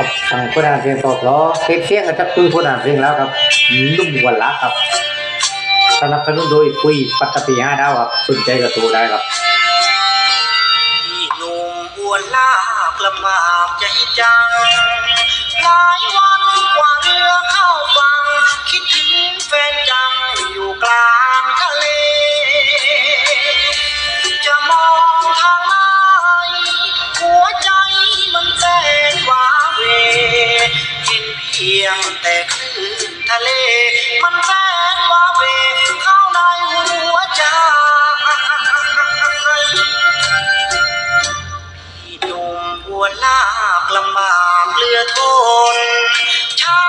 ครับทางผู้นำเพลงตอบล้อเก็บเสียงกับจักคือผู้นำเพลงแล้วครับนุ่มวันละครับสนับสนุนโดยปุ้ยปัตตปีห้าดาวครับสนใจก็โทรได้ครับหนุ่มบวนลากลำบากใจจังหลายวันกว่าเรือเข้าไป เพียงแต่คลื่นทะเล มันแสนว่าเวเข้าในหัวใจพี่หนุ่มบัวลากลำบากเรือทนเช้า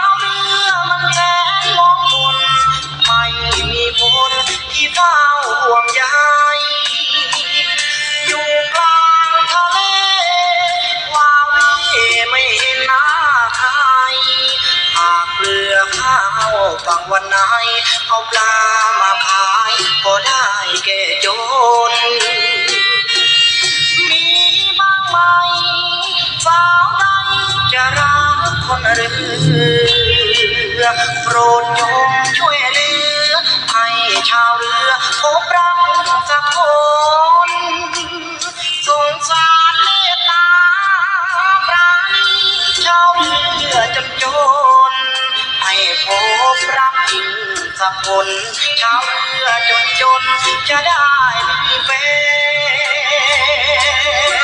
าฝั่งวันไหนเอาปลามาขายก็ได้แก่จน มีบ้างไหมสาวใดจะรักคนเรือโปรดจงช่วยเหลือให้ชาวเรือพบรักสักคนสงสารเมตตาปราณีชาวเรือจนจน ให้พบรักจริงสักคนชาวเรือจนจนจะได้มีแฟน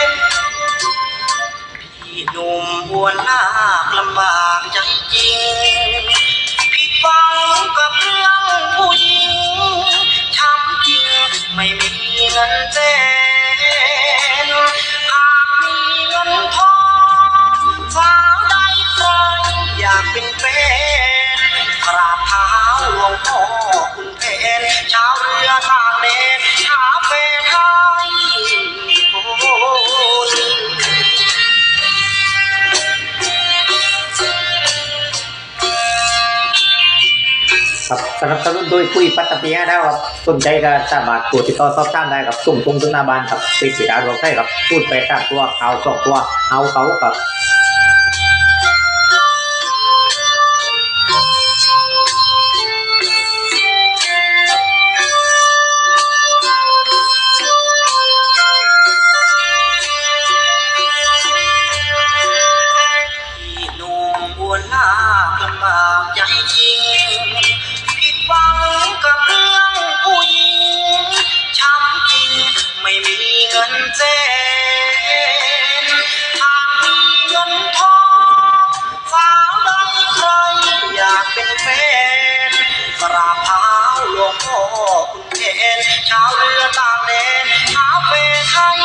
สนับสนุนโดยปุ้ยปัตตปีห้าดาวครับสนใจก็สามารถตรวจติดต่อสอบถามได้ครับส่งตรงถึงหน้าบ้านครับปิดสีดาวดวงใต้ครับพูดไปตามตัวเอาสองตัวเอาเขาครับพี่หนุ่มบวนลากลำบากใจ ราบเท้าหลวงพ่อคุณเพนชาวเรือต่างเนนเท้าเปไทย